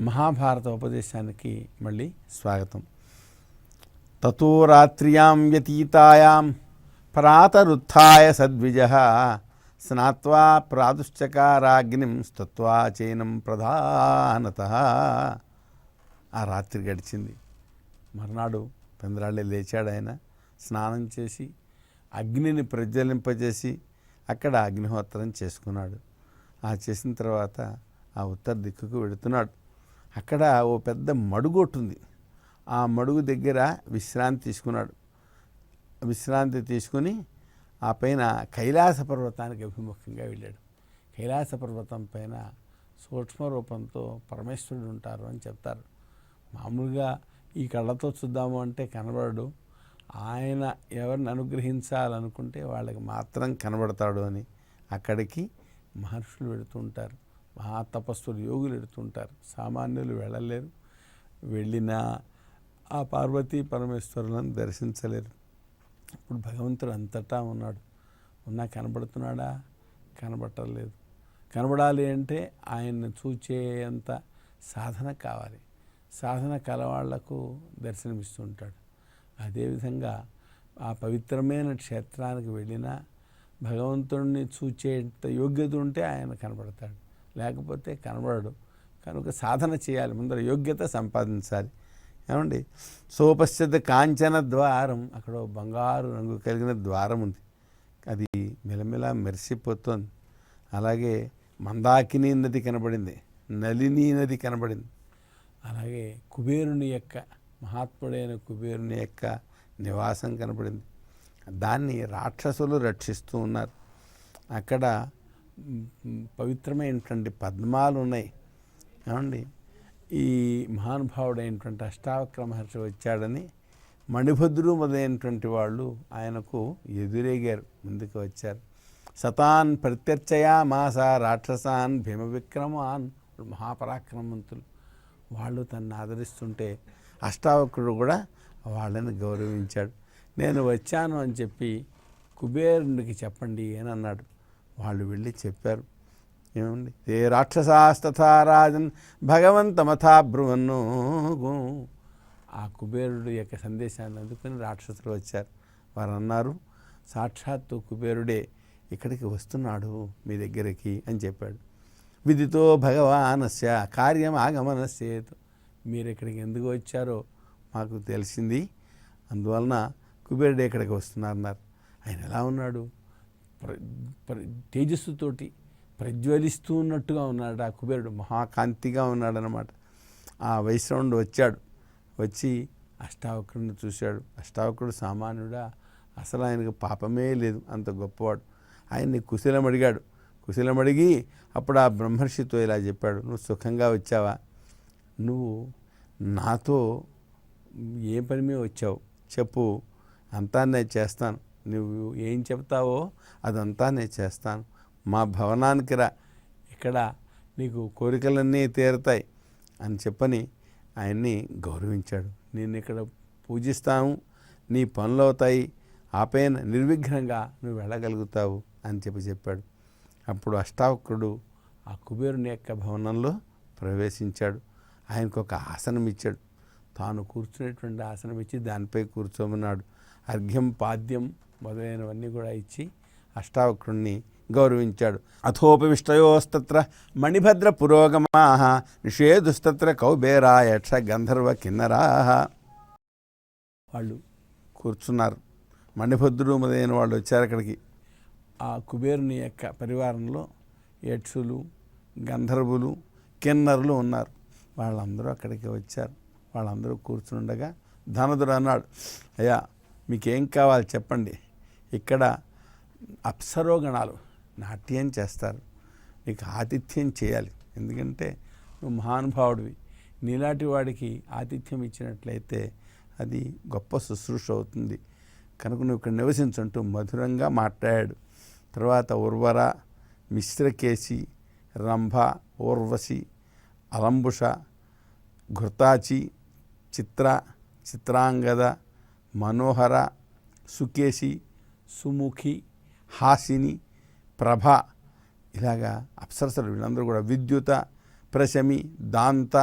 మహాభారత ఉపదేశానికి మళ్ళీ స్వాగతం. తతో రాత్ర్యాం వ్యతీతాయాం ప్రాతరుత్య సద్విజ స్నాత్వా ప్రాదుశ్చకారాగ్నిం స్తత్వా చైనం ప్రధానత. ఆ రాత్రి గడిచింది. మర్నాడు పెందరాళ్ళే లేచాడు ఆయన. స్నానం చేసి అగ్నిని ప్రజ్వలింపజేసి అక్కడ అగ్నిహోత్రం చేసుకున్నాడు. ఆ చేసిన తర్వాత ఆ ఉత్తర దిక్కుకు వెళుతున్నాడు. అక్కడ ఓ పెద్ద మడుగొట్టుంది. ఆ మడుగు దగ్గర విశ్రాంతి తీసుకున్నాడు. విశ్రాంతి తీసుకుని ఆ పైన కైలాస పర్వతానికి అభిముఖంగా వెళ్ళాడు. కైలాస పర్వతం పైన సూక్ష్మ రూపంతో పరమేశ్వరుడు ఉంటారు అని చెప్తారు. మామూలుగా ఈ కళ్ళతో చూద్దాము అంటే కనబడడు. ఆయన ఎవరిని అనుగ్రహించాలనుకుంటే వాళ్ళకి మాత్రం కనబడతాడు అని అక్కడికి మహర్షులు వెళుతుంటారు మహాతపస్సులు యోగులు ఎడుతుంటారు. సామాన్యులు వెళ్ళలేరు. వెళ్ళినా ఆ పార్వతీ పరమేశ్వరులను దర్శించలేరు. ఇప్పుడు భగవంతుడు అంతటా ఉన్నాడు. ఉన్నా కనబడుతున్నాడా? కనబడలేదు కనబడాలి అంటే ఆయన్ని చూచేంత సాధన కావాలి. సాధన కలవాళ్ళకు దర్శనమిస్తుంటాడు. అదేవిధంగా ఆ పవిత్రమైన క్షేత్రానికి వెళ్ళినా భగవంతుడిని చూచేంత యోగ్యత ఉంటే ఆయన కనబడతాడు. లేకపోతే కనబడడు. కనుక సాధన చేయాలి. ముందర యోగ్యత సంపాదించాలి. ఏమండి? సోపశ్చిత కాంచన ద్వారం అక్కడ బంగారు రంగు కలిగిన ద్వారం ఉంది. అది మెలమెల మెరిసిపోతుంది. అలాగే మందాకిని నది కనబడింది. నలిని నది కనబడింది. అలాగే కుబేరుని యొక్క మహాత్ముడైన కుబేరుని యొక్క నివాసం కనబడింది. దాన్ని రాక్షసులు రక్షిస్తూ ఉన్నారు. అక్కడ పవిత్రమైనటువంటి పద్మాలు ఉన్నాయి ఏమండి? ఈ మహానుభావుడైనటువంటి అష్టావక్ర మహర్షి వచ్చాడని మణిభద్రు మొదలైనటువంటి వాళ్ళు ఆయనకు ఎదురేగారు ముందుకు వచ్చారు. సతాన్ ప్రత్యర్చయా మాస రాక్షసాన్ భీమ విక్రమాన్ మహాపరాక్రమవంతులు. వాళ్ళు తన్ని ఆదరిస్తుంటే అష్టావకుడు కూడా వాళ్ళని గౌరవించాడు. నేను వచ్చాను అని చెప్పి కుబేరునికి చెప్పండి అని అన్నాడు. వాళ్ళు వెళ్ళి చెప్పారు. ఏమండి? ఏ రాక్షసాస్తథా రాజన్ భగవంతమథా బ్రువన్ను ఆ కుబేరుడు యొక్క సందేశాన్ని అందుకుని రాక్షసులు వచ్చారు. వారు అన్నారు సాక్షాత్తు కుబేరుడే ఇక్కడికి వస్తున్నాడు మీ దగ్గరికి అని చెప్పాడు. విధితో భగవానస్య కార్యం ఆగమనస్యేతు. మీరు ఇక్కడికి ఎందుకు వచ్చారో మాకు తెలిసింది. అందువలన కుబేరుడే ఇక్కడికి వస్తున్నారన్నారు. ఆయన ఎలా ఉన్నాడు? ప్ర ప్ర తేజస్సుతోటి ప్రజ్వలిస్తూ ఉన్నట్టుగా ఉన్నాడు ఆ కుబేరుడు. మహాకాంతిగా ఉన్నాడనమాట ఆ వైశ్రవుడు వచ్చాడు. వచ్చి అష్టావక్రుడిని చూశాడు. అష్టావక్రుడు సామాన్యుడా అసలు ఆయనకు పాపమే లేదు అంత గొప్పవాడు. ఆయన్ని కుశలం అడిగాడు. కుశలం అడిగి అప్పుడు ఆ బ్రహ్మర్షితో ఇలా చెప్పాడు. నువ్వు సుఖంగా వచ్చావా? నువ్వు నాతో ఏ పని మీద వచ్చావు? చెప్పు అంతా నేను చేస్తాను. నువ్వు ఏం చెప్తావో అదంతా నేను చేస్తాను. మా భవనానికి రా. ఇక్కడ నీకు కోరికలన్నీ తీరుతాయి అని చెప్పని ఆయన్ని గౌరవించాడు. నేను ఇక్కడ పూజిస్తాను. నీ పనులు అవుతాయి. ఆపైన నిర్విఘ్నంగా నువ్వు వెళ్ళగలుగుతావు అని చెప్పి చెప్పాడు. అప్పుడు అష్టావక్రుడు ఆ కుబేరుని యొక్క భవనంలో ప్రవేశించాడు. ఆయనకు ఒక ఆసనం ఇచ్చాడు. తాను కూర్చునేటువంటి ఆసనం ఇచ్చి దానిపై కూర్చోమన్నాడు. అర్ఘ్యం పాద్యం మొదలైనవన్నీ కూడా ఇచ్చి అష్టావక్రుణ్ణి గౌరవించాడు. అథోపవిష్టయోస్తత్ర మణిభద్ర పురోగమా నిషేధుస్తత్ర కౌబేరా యక్ష గంధర్వ కిన్నరా వాళ్ళు కూర్చున్నారు. మణిభద్రుడు మొదలైన వాళ్ళు వచ్చారు అక్కడికి. ఆ కుబేరుని యొక్క పరివారంలో యక్షులు గంధర్వులు కిన్నరులు ఉన్నారు. వాళ్ళందరూ అక్కడికి వచ్చారు. వాళ్ళందరూ కూర్చుండగా ధనదుడు అన్నాడు అయ్యా మీకేం కావాలి చెప్పండి. ఇక్కడ అప్సరోగణాలు నాట్యం చేస్తారు. నీకు ఆతిథ్యం చేయాలి. ఎందుకంటే నువ్వు మహానుభావుడివి. నీలాంటి వాడికి ఆతిథ్యం ఇచ్చినట్లయితే అది గొప్ప శుశ్రూష అవుతుంది. కనుక నువ్వు ఇక్కడ నివసించుంటూ మధురంగా మాట్లాడాడు తర్వాత ఉర్వర మిశ్రకేశి రంభ ఊర్వశి అలంబుష ఘృతాచి చిత్ర చిత్రాంగద మనోహర సుకేశి సుముఖి హాసిని ప్రభ ఇలాగా అప్సరసలు వీళ్ళందరూ కూడా విద్యుత ప్రశమి దాంత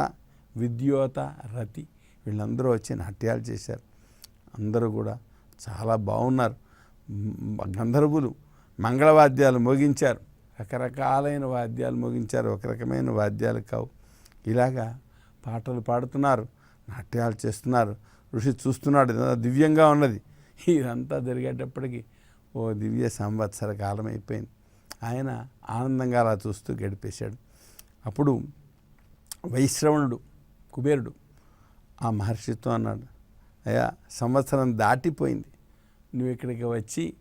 విద్యోత రతి వీళ్ళందరూ వచ్చి నాట్యాలు చేశారు. అందరూ కూడా చాలా బాగున్నారు. గంధర్వులు మంగళవాద్యాలు మోగించారు. రకరకాలైన వాద్యాలు మోగించారు. ఒక రకమైన వాద్యాలు కావు. ఇలాగా పాటలు పాడుతున్నారు నాట్యాలు చేస్తున్నారు. ఋషి చూస్తున్నాడు. దివ్యంగా ఉన్నది. ఇదంతా జరిగేటప్పటికి ఓ దివ్య సంవత్సర కాలం అయిపోయింది. ఆయన ఆనందంగా అలా చూస్తూ గడిపేశాడు. అప్పుడు వైశ్రవణుడు కుబేరుడు ఆ మహర్షితో అన్నాడు అయ్యా సంవత్సరం దాటిపోయింది. నువ్వు ఇక్కడికి వచ్చి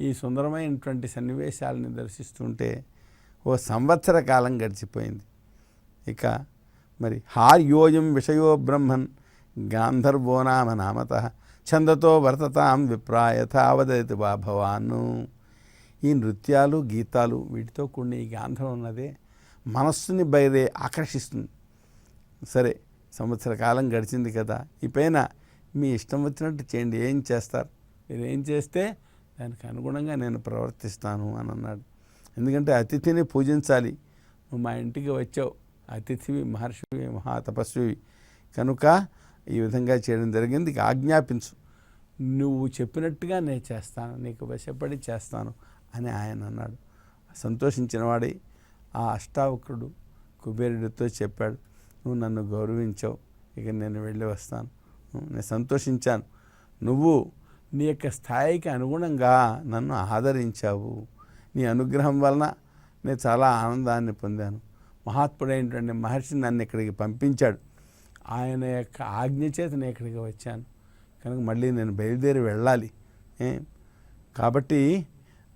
ఈ సుందరమైనటువంటి సన్నివేశాలని దర్శిస్తుంటే ఓ సంవత్సర కాలం గడిచిపోయింది. ఇక మరి హార్యోయం విషయో బ్రహ్మన్ గాంధర్వో నామ నామత ఛందతో వర్తతాం విప్రాయథావదతి వా భవాను. ఈ నృత్యాలు గీతాలు వీటితో కూడిన ఈ గాంధం ఉన్నదే మనస్సుని బయదే ఆకర్షిస్తుంది. సరే సంవత్సర కాలం గడిచింది కదా ఈ పైన మీ ఇష్టం వచ్చినట్టు చేయండి. ఏం చేస్తారు? మీరు ఏం చేస్తే దానికి అనుగుణంగా నేను ప్రవర్తిస్తాను అని అన్నాడు. ఎందుకంటే అతిథిని పూజించాలి. నువ్వు మా ఇంటికి వచ్చావు. అతిథివి మహర్షివి మహాతపస్వి కనుక ఈ విధంగా చేయడం జరిగింది. ఇక ఆజ్ఞాపించు. నువ్వు చెప్పినట్టుగా నేను చేస్తాను. నీకు వశపడి చేస్తాను అని ఆయన అన్నాడు. సంతోషించిన వాడి ఆ అష్టావక్రుడు కుబేరుడితో చెప్పాడు. నువ్వు నన్ను గౌరవించావు. ఇక నేను వెళ్ళి వస్తాను. నేను సంతోషించాను. నువ్వు నీ యొక్క స్థాయికి అనుగుణంగా నన్ను ఆదరించావు. నీ అనుగ్రహం వలన నేను చాలా ఆనందాన్ని పొందాను. మహాత్ముడైనటువంటి మహర్షి నన్ను ఇక్కడికి పంపించాడు. ఆయన యొక్క ఆజ్ఞ చేత నేను ఇక్కడికి వచ్చాను. కనుక మళ్ళీ నేను బయలుదేరి వెళ్ళాలి. కాబట్టి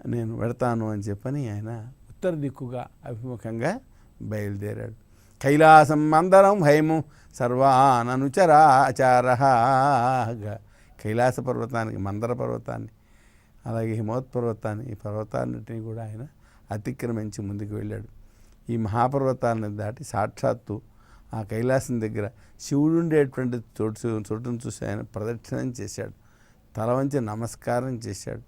నేను వెడతాను అని చెప్పని ఆయన ఉత్తర దిక్కుగా అభిముఖంగా బయలుదేరాడు. కైలాసం మందరం హైము సర్వాననుచరాచార. కైలాస పర్వతానికి మందర పర్వతాన్ని అలాగే హిమవత్ పర్వతాన్ని ఈ పర్వతాన్నిటిని కూడా ఆయన అతిక్రమించి ముందుకు వెళ్ళాడు. ఈ మహాపర్వతాలను దాటి సాక్షాత్తు ఆ కైలాసం దగ్గర శివుడు ఉండేటువంటి చోటు చోటును చూసి ఆయన ప్రదక్షిణం చేశాడు. తల వంచి నమస్కారం చేశాడు.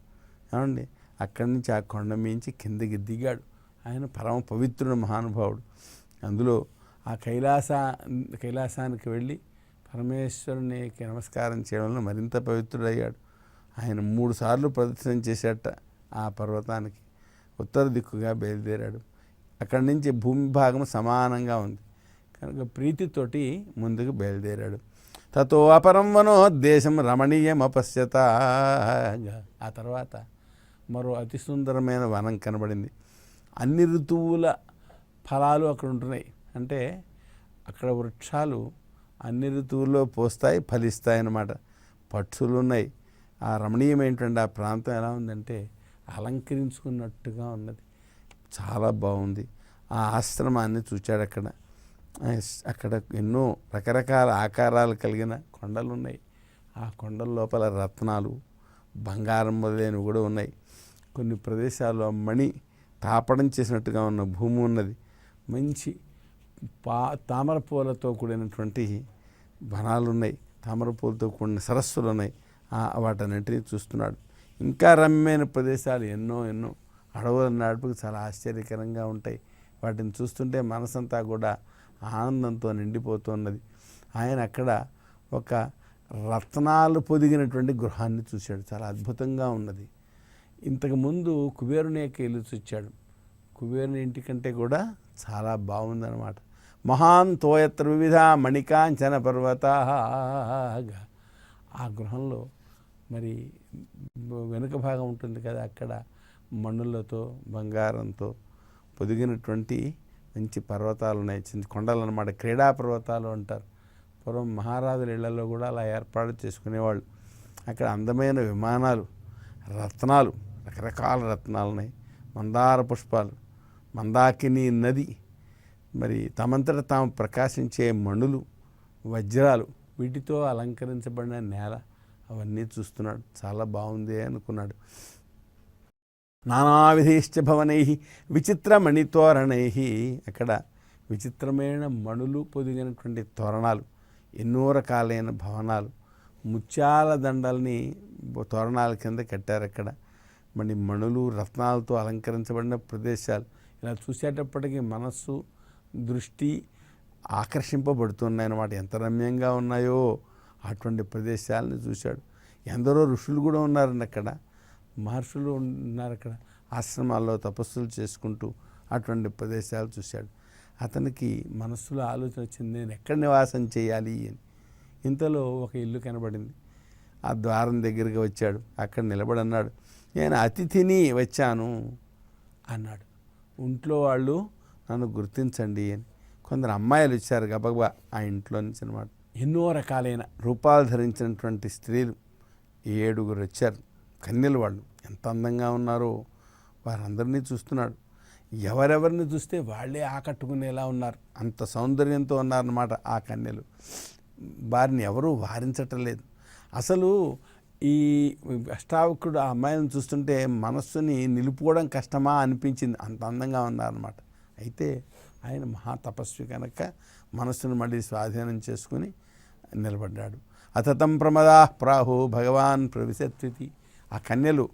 ఏమండి? అక్కడి నుంచి ఆ కొండ మించి కిందకి దిగాడు. ఆయన పరమ పవిత్రుడు మహానుభావుడు. అందులో ఆ కైలాస కైలాసానికి వెళ్ళి పరమేశ్వరునికి నమస్కారం చేయడంలో మరింత పవిత్రుడయ్యాడు. ఆయన మూడు సార్లు ప్రదర్శనం చేశాట ఆ పర్వతానికి. ఉత్తర దిక్కుగా బయలుదేరాడు. అక్కడి నుంచి భూమి భాగం సమానంగా ఉంది. కనుక ప్రీతితోటి ముందుకు బయలుదేరాడు. తతో అపరం వనోద్దేశం రమణీయం అపశ్యత ఆ తర్వాత మరో అతి సుందరమైన వనం కనబడింది. అన్ని ఋతువుల ఫలాలు అక్కడ ఉంటున్నాయి. అంటే అక్కడ వృక్షాలు అన్ని ఋతువుల్లో పోస్తాయి ఫలిస్తాయి అన్నమాట. పక్షులు ఉన్నాయి. ఆ రమణీయం ఏంటంటే ఆ ప్రాంతం ఎలా ఉందంటే అలంకరించుకున్నట్టుగా ఉన్నది. చాలా బాగుంది. ఆ ఆశ్రమాన్ని చూచాడు అక్కడ. అక్కడ ఎన్నో రకరకాల ఆకారాలు కలిగిన కొండలు ఉన్నాయి ఆ కొండల లోపల రత్నాలు బంగారం మొదలైనవి కూడా ఉన్నాయి. కొన్ని ప్రదేశాల్లో మణి తాపడం చేసినట్టుగా ఉన్న భూమి ఉన్నది. మంచి పా తామర పూలతో కూడినటువంటి వనాలు ఉన్నాయి తామర పూలతో కూడిన సరస్సులు ఉన్నాయి ఆ వాటన్నింటినీ చూస్తున్నాడు. ఇంకా రమ్యమైన ప్రదేశాలు ఎన్నో ఎన్నో అడవుల నడుపుకు చాలా ఆశ్చర్యకరంగా ఉంటాయి. వాటిని చూస్తుంటే మనసంతా కూడా ఆనందంతో నిండిపోతున్నది. ఆయన అక్కడ ఒక రత్నాలు పొదిగినటువంటి గృహాన్ని చూశాడు. చాలా అద్భుతంగా ఉన్నది. ఇంతకుముందు కుబేరుని యొక్క ఇల్లు చూచాడు. కుబేరుని ఇంటికంటే కూడా చాలా బాగుందన్నమాట. మహాన్ తోయత్ర వివిధ మణికాంచన పర్వతాగా ఆ గృహంలో మరి వెనుక భాగం ఉంటుంది కదా అక్కడ మన్నులతో బంగారంతో పొదిగినటువంటి మంచి పర్వతాలు ఉన్నాయి. చిన్న కొండలు అనమాట క్రీడా పర్వతాలు అంటారు. పూర్వం మహారాజుల ఇళ్ళలో కూడా అలా ఏర్పాటు చేసుకునేవాళ్ళు. అక్కడ అందమైన విమానాలు రత్నాలు రకరకాల రత్నాలు ఉన్నాయి. మందార పుష్పాలు మందాకిని నది మరి తమంతట తాము ప్రకాశించే మణులు వజ్రాలు వీటితో అలంకరించబడిన నేల అవన్నీ చూస్తున్నాడు. చాలా బాగుంది అనుకున్నాడు. నానావిధిశ్చ భవనై విచిత్రమణితోరణై. అక్కడ విచిత్రమైన మణులు పొదిగినటువంటి తోరణాలు ఎన్నో రకాలైన భవనాలు. ముత్యాల దండల్ని తోరణాల కింద కట్టారు అక్కడ. మరి మణులు రత్నాలతో అలంకరించబడిన ప్రదేశాలు. ఇలా చూసేటప్పటికీ మనస్సు దృష్టి ఆకర్షింపబడుతున్నాయన్నమాట. ఎంత రమ్యంగా ఉన్నాయో అటువంటి ప్రదేశాలను చూశాడు. ఎందరో ఋషులు కూడా ఉన్నారండి అక్కడ. మహర్షులు ఉన్నారు అక్కడ. ఆశ్రమాల్లో తపస్సులు చేసుకుంటూ అటువంటి ప్రదేశాలు చూశాడు. అతనికి మనస్సులో ఆలోచన వచ్చింది నేను ఎక్కడ నివాసం చేయాలి అని. ఇంతలో ఒక ఇల్లు కనబడింది. ఆ ద్వారం దగ్గరికి వచ్చాడు. అక్కడ నిలబడన్నాడు. నేను అతిథిని వచ్చాను అన్నాడు. ఇంట్లో వాళ్ళు నన్ను గుర్తించండి అని. కొందరు అమ్మాయిలు వచ్చారు గబగబా ఆ ఇంట్లో నుంచి అనమాట ఎన్నో రకాలైన రూపాలు ధరించినటువంటి స్త్రీలు ఏడుగురు వచ్చారు. కన్నెలు వాళ్ళు ఎంత అందంగా ఉన్నారో వారందరినీ చూస్తున్నాడు. ఎవరెవరిని చూస్తే వాళ్ళే ఆకట్టుకునేలా ఉన్నారు. అంత సౌందర్యంతో ఉన్నారన్నమాట ఆ కన్యలు వారిని ఎవరూ వారించటం లేదు అసలు ఈ అష్టావకుడు ఆ అమ్మాయిని చూస్తుంటే మనస్సుని నిలుపుకోవడం కష్టమా అనిపించింది. అంత అందంగా ఉన్నారన్నమాట. అయితే ఆయన మహా తపస్వి కనుక మనస్సును మళ్ళీ స్వాధీనం చేసుకుని నిలబడ్డాడు. అతతం ప్రమదా ప్రాహు భగవాన్ ప్రవిశత్వితి ఆ కన్యలు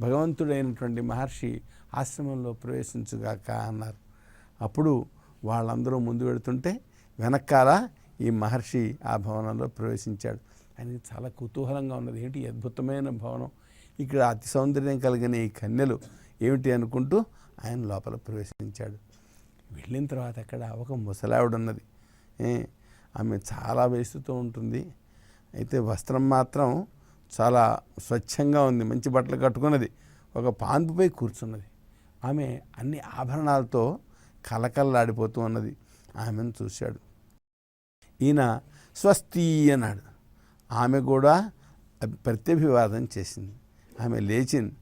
భగవంతుడైనటువంటి మహర్షి ఆశ్రమంలో ప్రవేశించుగాక అన్నారు. అప్పుడు వాళ్ళందరూ ముందు వెళుతుంటే వెనకాల ఈ మహర్షి ఆ భవనంలో ప్రవేశించాడు. ఆయనకి చాలా కుతూహలంగా ఉన్నది. ఏంటి అద్భుతమైన భవనం? ఇక్కడ అతి సౌందర్యం కలిగిన ఈ కన్యలు ఏమిటి అనుకుంటూ ఆయన లోపల ప్రవేశించాడు. వెళ్ళిన తర్వాత అక్కడ ఒక ముసలావిడ ఉన్నది ఆమె చాలా వయసుతో ఉంటుంది. అయితే వస్త్రం మాత్రం చాలా స్వచ్ఛంగా ఉంది మంచి బట్టలు కట్టుకున్నది. ఒక పాన్పుపై కూర్చున్నది. ఆమె అన్ని ఆభరణాలతో కలకల్లాడిపోతూ ఉన్నది. ఆమెను చూశాడు. ఈయన స్వస్తి అన్నాడు. ఆమె కూడా ప్రత్యభివాదం చేసింది. ఆమె లేచింది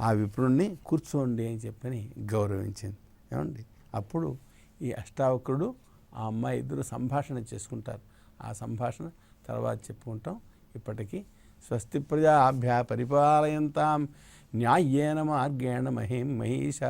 ఆ విప్రుణ్ణి కూర్చోండి అని చెప్పని గౌరవించింది. ఏమండి? అప్పుడు ఈ అష్టావకుడు ఆ అమ్మాయి ఇద్దరు సంభాషణ చేసుకుంటారు. ఆ సంభాషణ తర్వాత చెప్పుకుంటాం. ఇప్పటికీ స్వస్తి ప్రజాభ్య పరిపాలయంతాం న్యాయేన మార్గేణ మహిం మహిష